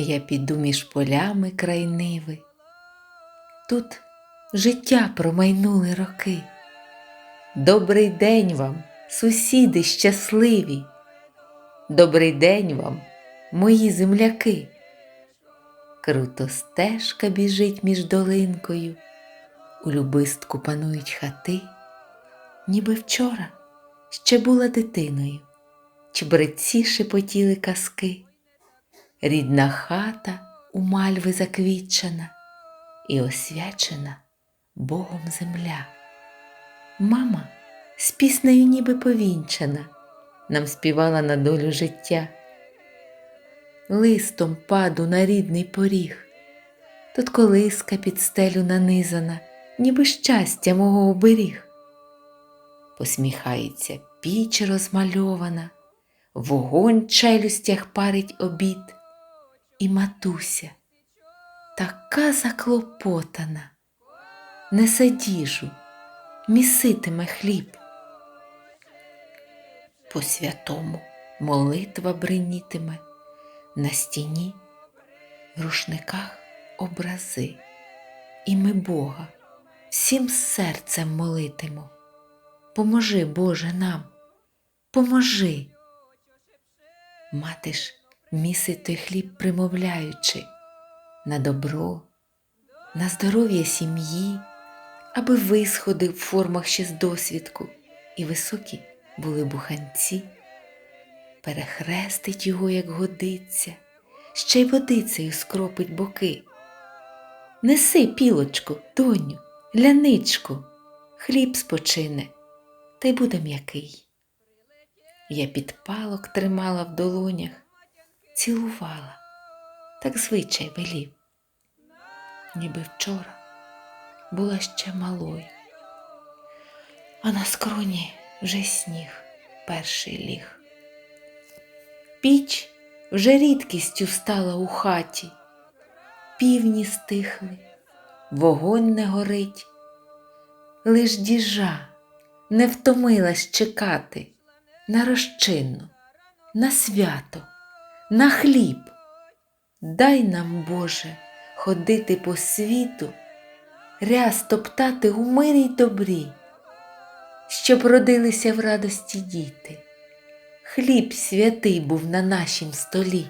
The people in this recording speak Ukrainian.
Я піду між полями край ниви. Тут життя промайнули роки. Добрий день вам, сусіди щасливі. Добрий день вам, мої земляки. Круто стежка біжить між долинкою, у любистку панують хати, ніби вчора ще була дитиною, чебреці шепотіли казки, рідна хата у мальви заквітчена і освячена Богом земля. Мама з піснею ніби повінчана, нам співала на долю життя. Листом паду на рідний поріг, тут колиска під стелю нанизана, ніби щастя мого оберіг. Посміхається піч розмальована, вогонь челюстях парить обід, і матуся така заклопотана, несе діжу, міситиме хліб. По святому молитва бринітиме, на стіні в рушниках образи, і ми Бога всім серцем молитимо. Поможи, Боже, нам, поможи. Мати ж місить той хліб примовляючи на добро, на здоров'я сім'ї, аби висходи в формах ще з досвідку, і високі були буханці, перехрестить його, як годиться, ще й водицею скропить боки. Неси, пілочку, доню, ляничку, хліб спочине, та й буде м'який. Я підпалок тримала в долонях, цілувала, так звичай велів, ніби вчора була ще малою, а на скроні вже сніг перший ліг. Піч вже рідкістю стала у хаті, півні стихли, вогонь не горить, лиш діжа не втомилась чекати на розчинну, на свято, на хліб. Дай нам, Боже, ходити по світу, ряс топтати у мирі й добрі, щоб родилися в радості діти, хліб святий був на нашім столі.